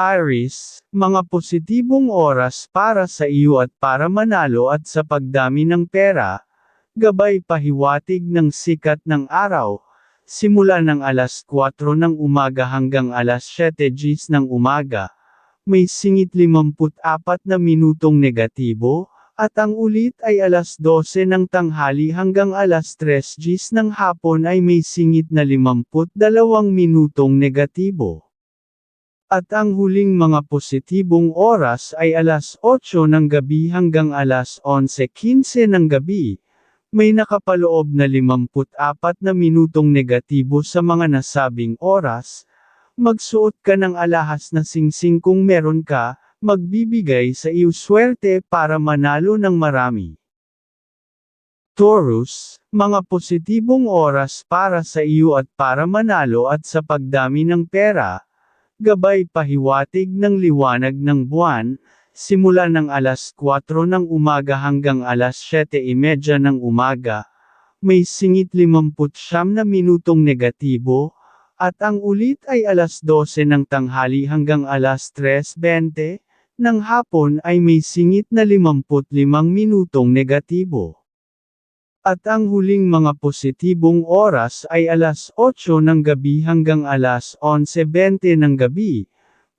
Aris, mga positibong oras para sa iyo at para manalo at sa pagdami ng pera, gabay pahiwatig ng sikat ng araw, simula ng alas 4 ng umaga hanggang alas 7 gis ng umaga, may singit 54 na minutong negatibo, at ang ulit ay alas 12 ng tanghali hanggang alas 3 gis ng hapon ay may singit na 52 minutong negatibo. At ang huling mga positibong oras ay alas 8 ng gabi hanggang alas 11.15 ng gabi. May nakapaloob na 54 na minutong negatibo sa mga nasabing oras. Magsuot ka ng alahas na singsing kung meron ka, magbibigay sa iyo swerte para manalo ng marami. Taurus, mga positibong oras para sa iyo at para manalo at sa pagdami ng pera, gabay pahiwatig ng liwanag ng buwan, simula ng alas 4 ng umaga hanggang alas 7.30 ng umaga, may singit 59 na minutong negatibo, at ang ulit ay alas 12 ng tanghali hanggang alas 3.20, ng hapon ay may singit na 55 minutong negatibo. At ang huling mga positibong oras ay alas 8 ng gabi hanggang alas 11.20 ng gabi.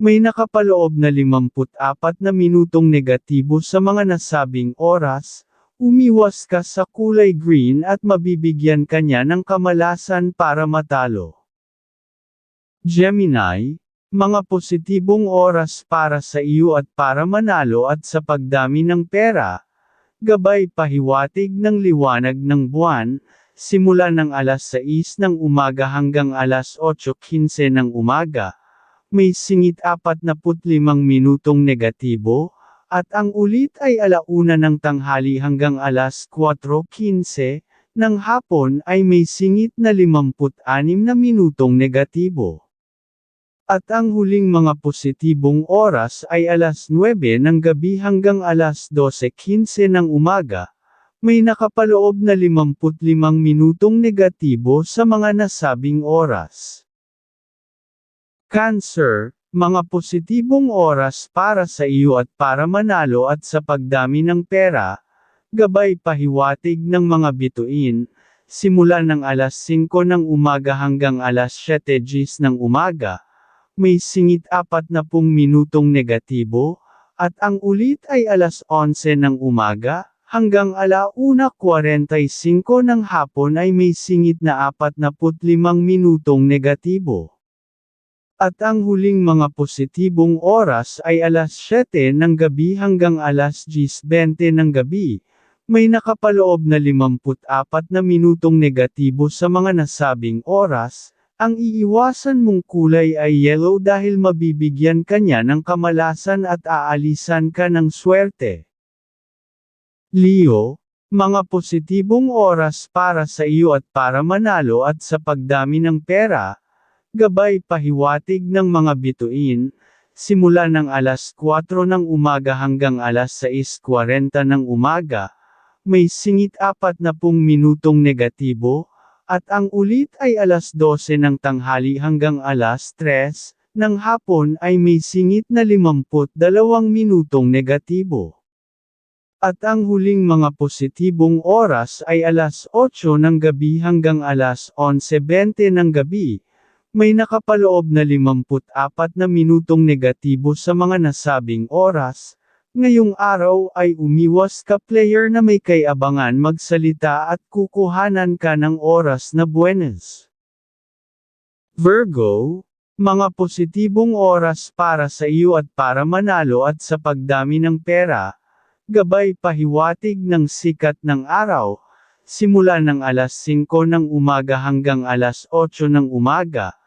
May nakapaloob na 54 na minutong negatibo sa mga nasabing oras. Umiwas ka sa kulay green at mabibigyan ka niya ng kamalasan para matalo. Gemini, mga positibong oras para sa iyo at para manalo at sa pagdami ng pera, gabay pahiwatig ng liwanag ng buwan, simula ng alas 6 ng umaga hanggang alas 8.15 ng umaga, may singit 45 minutong negatibo, at ang ulit ay alauna ng tanghali hanggang alas 4.15, ng hapon ay may singit na 56 na minutong negatibo. At ang huling mga positibong oras ay alas 9 ng gabi hanggang alas 12.15 ng umaga. May nakapaloob na 55 minutong negatibo sa mga nasabing oras. Cancer, mga positibong oras para sa iyo at para manalo at sa pagdami ng pera, gabay pahiwatig ng mga bituin, simula ng alas 5 ng umaga hanggang alas 7 gis ng umaga, may singit 40 minutong negatibo, at ang ulit ay alas 11 ng umaga, hanggang alauna 45 ng hapon ay may singit na 45 minutong negatibo. At ang huling mga positibong oras ay alas 7 ng gabi hanggang alas 10.20 ng gabi, may nakapaloob na 54 na minutong negatibo sa mga nasabing oras, ang iiwasan mong kulay ay yellow dahil mabibigyan ka niya ng kamalasan at aalisan ka ng swerte. Leo, mga positibong oras para sa iyo at para manalo at sa pagdami ng pera, gabay pahiwatig ng mga bituin, simula ng alas 4 ng umaga hanggang alas 6.40 ng umaga, may singit 40 minutong negatibo, at ang ulit ay alas 12 ng tanghali hanggang alas 3, ng hapon ay may singit na 52 minutong negatibo. At ang huling mga positibong oras ay alas 8 ng gabi hanggang alas 11.20 ng gabi, may nakapaloob na 54 na minutong negatibo sa mga nasabing oras, Ngayong araw ay umiwas ka player na may kayabangan magsalita at kukuhanan ka ng oras na buenas. Virgo, mga positibong oras para sa iyo at para manalo at sa pagdami ng pera, gabay pahiwatig ng sikat ng araw, simula ng alas 5 ng umaga hanggang alas 8 ng umaga,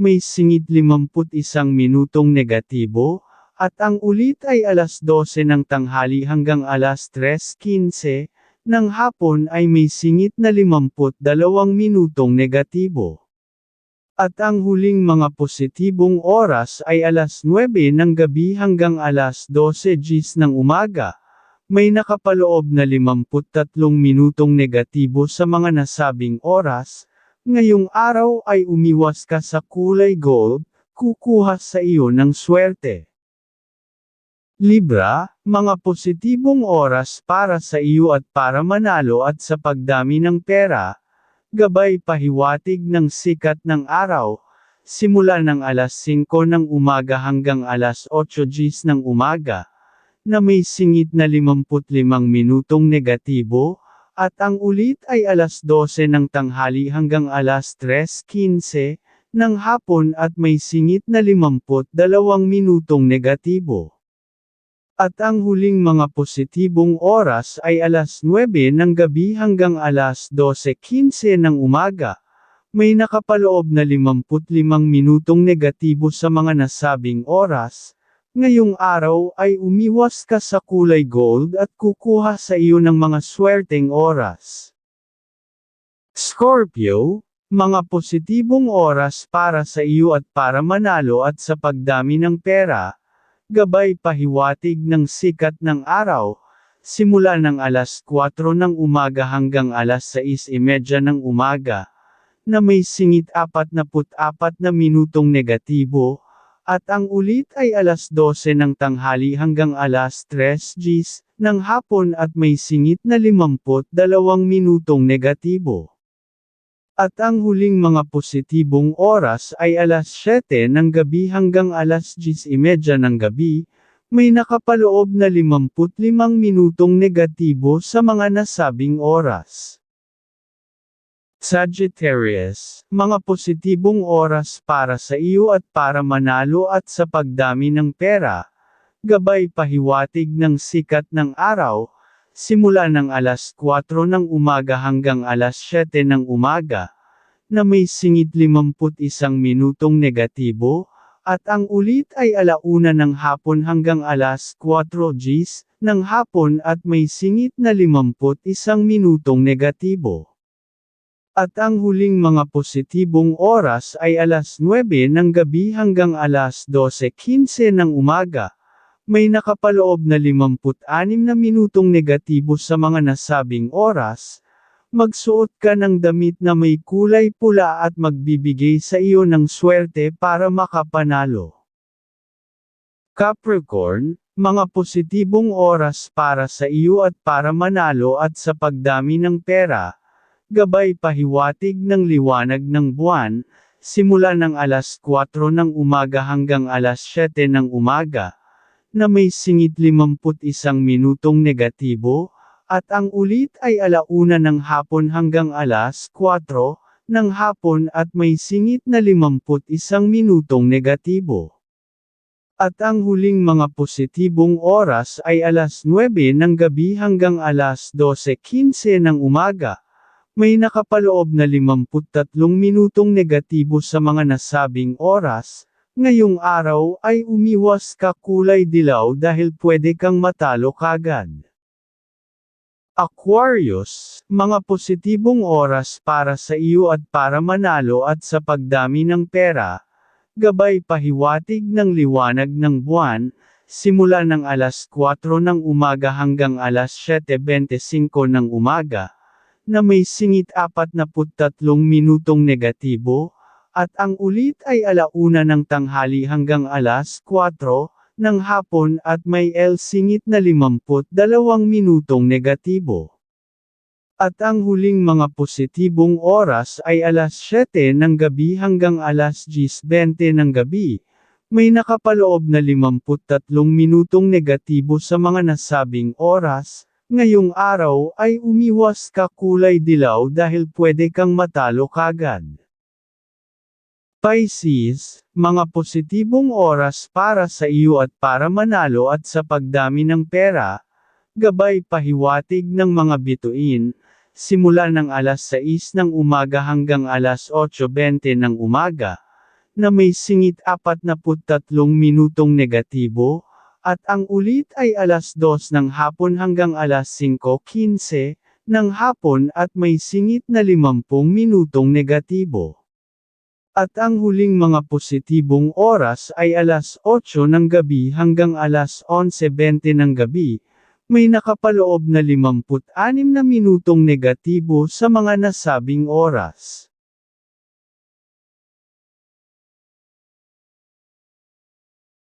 may singit 51 minutong negatibo, at ang ulit ay alas 12 ng tanghali hanggang alas 3.15, ng hapon ay may singit na 52 minutong negatibo. At ang huling mga positibong oras ay alas 9 ng gabi hanggang alas 12 gis ng umaga. May nakapaloob na 53 minutong negatibo sa mga nasabing oras. Ngayong araw ay umiwas ka sa kulay gold, kukuha sa iyo ng swerte. Libra, mga positibong oras para sa iyo at para manalo at sa pagdami ng pera, gabay pahiwatig ng sikat ng araw, simula ng alas 5 ng umaga hanggang alas 8 gis ng umaga, na may singit na 55 minutong negatibo, at ang ulit ay alas 12 ng tanghali hanggang alas 3.15 ng hapon at may singit na 52 minutong negatibo. At ang huling mga positibong oras ay alas 9 ng gabi hanggang alas 12.15 ng umaga. May nakapaloob na 55 minutong negatibo sa mga nasabing oras, Ngayong araw ay umiwas ka sa kulay gold at kukuha sa iyo ng mga swerteng oras. Scorpio, mga positibong oras para sa iyo at para manalo at sa pagdami ng pera, gabay pahiwatig ng sikat ng araw, simula ng alas 4 ng umaga hanggang alas 6.30 ng umaga, na may singit 44 na minutong negatibo, at ang ulit ay alas 12 ng tanghali hanggang alas 3 gis ng hapon at may singit na 52 minutong negatibo. At ang huling mga positibong oras ay alas 7 ng gabi hanggang alas 10.30 ng gabi, may nakapaloob na 55 minutong negatibo sa mga nasabing oras. Sagittarius, mga positibong oras para sa iyo at para manalo at sa pagdami ng pera, gabay pahiwatig ng sikat ng araw, simula ng alas 4 ng umaga hanggang alas 7 ng umaga, na may singit 51 minutong negatibo, at ang ulit ay alauna ng hapon hanggang alas 4 gis ng hapon at may singit na 51 minutong negatibo. At ang huling mga positibong oras ay alas 9 ng gabi hanggang alas 12.15 ng umaga. May nakapaloob na 56 na minutong negatibo sa mga nasabing oras. Magsuot ka ng damit na may kulay pula at magbibigay sa iyo ng swerte para makapanalo. Capricorn, mga positibong oras para sa iyo at para manalo at sa pagdami ng pera, gabay pahiwatig ng liwanag ng buwan, simula ng alas 4 ng umaga hanggang alas 7 ng umaga, na may singit 51 minutong negatibo, at ang ulit ay alauna ng hapon hanggang alas 4 ng hapon at may singit na 51 minutong negatibo. At ang huling mga positibong oras ay alas 9 ng gabi hanggang alas 12.15 ng umaga, may nakapaloob na 53 minutong negatibo sa mga nasabing oras, ngayong araw ay umiwas ka kulay dilaw dahil pwede kang matalo kagad. Aquarius, mga positibong oras para sa iyo at para manalo at sa pagdami ng pera, gabay pahiwatig ng liwanag ng buwan, simula ng alas 4 ng umaga hanggang alas 7.25 ng umaga, na may singit 43 minutong negatibo, at ang ulit ay alauna ng tanghali hanggang alas 4 ng hapon at may L singit na 52 minutong negatibo. At ang huling mga positibong oras ay alas 7 ng gabi hanggang alas 10.20 ng gabi, may nakapaloob na 53 minutong negatibo sa mga nasabing oras, Ngayong araw ay umiwas ka kulay dilaw dahil pwede kang matalo kagad. Pisces, mga positibong oras para sa iyo at para manalo at sa pagdami ng pera, gabay pahiwatig ng mga bituin, simula ng alas 6 ng umaga hanggang alas 8.20 ng umaga, na may singit 43 minutong negatibo, at ang ulit ay alas 2 ng hapon hanggang alas 5.15 ng hapon at may singit na 50 minutong negatibo. At ang huling mga positibong oras ay alas 8 ng gabi hanggang alas 11.20 ng gabi, may nakapaloob na 56 na minutong negatibo sa mga nasabing oras.